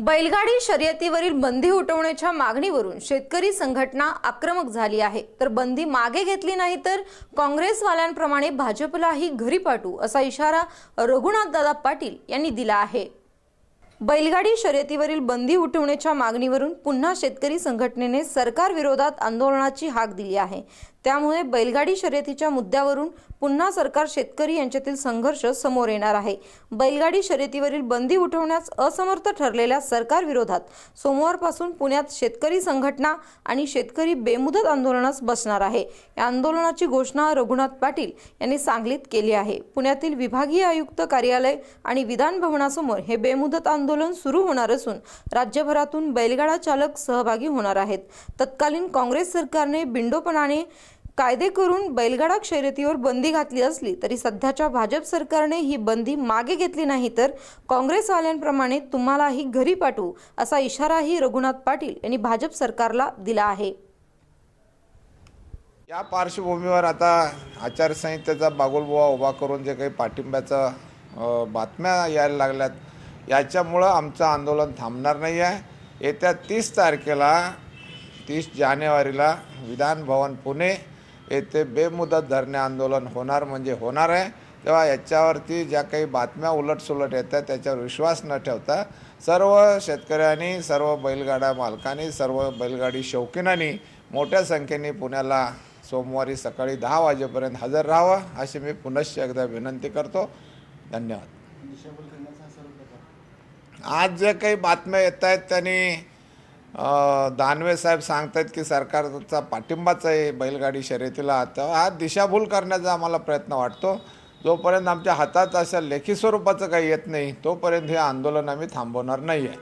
बैलगाडी शर्यतीवरील बंदी उठवण्याच्या मागणीवरून शेतकरी संघटना आक्रमक झाली आहे. तर बंदी मागे घेतली नाही तर काँग्रेसवाल्यांप्रमाणे भाजपलाही घरी पाठवू असा इशारा रघुनाथदादा पाटील यांनी दिला आहे. बैलगाडी शर्यतीवरील बंदी उठवण्याच्या मागणीवरून पुन्हा शेतकरी संघटनेने सरकार विरोधात आंदोलनाची हाक दिली आहे. त्यामुळे बैलगाडी शर्यतीच्या मुद्द्यावरून पुन्हा सरकार शेतकरी यांच्यातील संघर्ष समोर येणार आहे. बैलगाडी शर्यतीवरील बंदी उठवण्यास असमर्थ ठरलेल्या सरकार विरोधात सोमवारपासून पुण्यात शेतकरी संघटना आणि शेतकरी बेमुदत आंदोलनास बसणार आहे. या आंदोलनाची घोषणा रघुनाथ पाटील यांनी सांगलीत केली आहे. पुण्यातील विभागीय आयुक्त कार्यालय आणि विधान भवनासमोर हे बेमुदत आंदोलन आंदोलन सुरू होणार असून राज्यभरातून बैलगाडा चालक सहभागी होणार आहेत. तत्कालीन काँग्रेस सरकारने बिंडोपणाने कायदे करून बैलगाडा शर्यतीवर बंदी घातली असली तरी सध्याच्या भाजप सरकारने ही बंदी मागे घेतली नाही तर काँग्रेसवाल्यांप्रमाणे तुम्हालाही घरी पाठवू असा इशाराही रघुनाथ पाटील यांनी भाजप सरकारला दिला आहे. या पार्श्वभूमीवर आता आचारसंहितेचा बागुलबुवा उभा करून जे काही पाठिंब्याचं बातम्या यायला लागल्यात याच्यामुळं आमचं आंदोलन थांबणार नाही आहे येत्या तीस तारखेला तीस जानेवारीला विधान भवन पुणे येथे बेमुदत धरणे आंदोलन होणार म्हणजे होणार आहे. तेव्हा याच्यावरती ज्या काही बातम्या उलटसुलट येतात त्याच्यावर विश्वास न ठेवता सर्व शेतकऱ्यांनी सर्व बैलगाडा मालकांनी सर्व बैलगाडी शौकीनांनी मोठ्या संख्येने पुण्याला सोमवारी सकाळी दहा वाजेपर्यंत हजर राहावं अशी मी पुनश्च एकदा विनंती करतो. धन्यवाद. आज जे काही बातम्या येत आहेत त्यांनी दानवे साहेब सांगतायत की सरकारचा पाठिंबाच आहे बैलगाडी शर्यतीला. तर हा दिशाभूल करण्याचा आम्हाला प्रयत्न वाटतो. जोपर्यंत आमच्या हातात अशा लेखी स्वरूपाचं काही येत नाही तोपर्यंत हे आंदोलन आम्ही थांबवणार नाही आहे